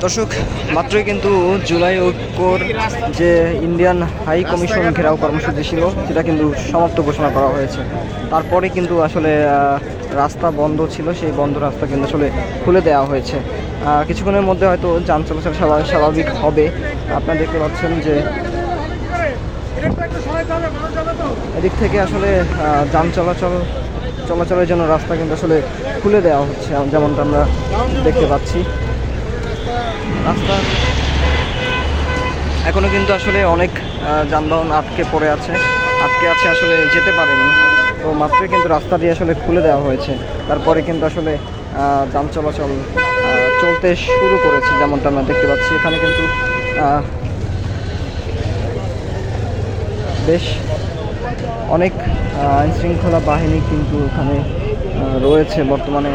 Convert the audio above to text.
দর্শক, মাত্রই কিন্তু জুলাই ঐক্যর যে ইন্ডিয়ান হাই কমিশন ঘেরাও কর্মসূচি ছিল, সেটা কিন্তু সমাপ্ত ঘোষণা করা হয়েছে। তারপরে কিন্তু আসলে রাস্তা বন্ধ ছিল, সেই বন্ধ রাস্তা কিন্তু আসলে খুলে দেওয়া হয়েছে। কিছুক্ষণের মধ্যে হয়তো যান চলাচল স্বাভা- স্বাভাবিক হবে। আপনারা দেখতে পাচ্ছেন যে এদিক থেকে আসলে যান চলাচল, চলাচলের জন্য রাস্তা কিন্তু আসলে খুলে দেওয়া হচ্ছে, যেমনটা আমরা দেখতে পাচ্ছি। রাস্তা। এখনও কিন্তু আসলে অনেক যানবাহন আটকে পড়ে আছে। আটকে আছে আসলে যেতে পারেনি। তো মাত্রই কিন্তু রাস্তা দিয়ে আসলে খুলে দেওয়া হয়েছে। তারপরে কিন্তু আসলে যান চলাচল চলতে শুরু করেছে, যেমনটা আমরা দেখতে পাচ্ছি। এখানে কিন্তু বেশ অনেক আইন শৃঙ্খলা বাহিনী কিন্তু এখানে রয়েছে বর্তমানে।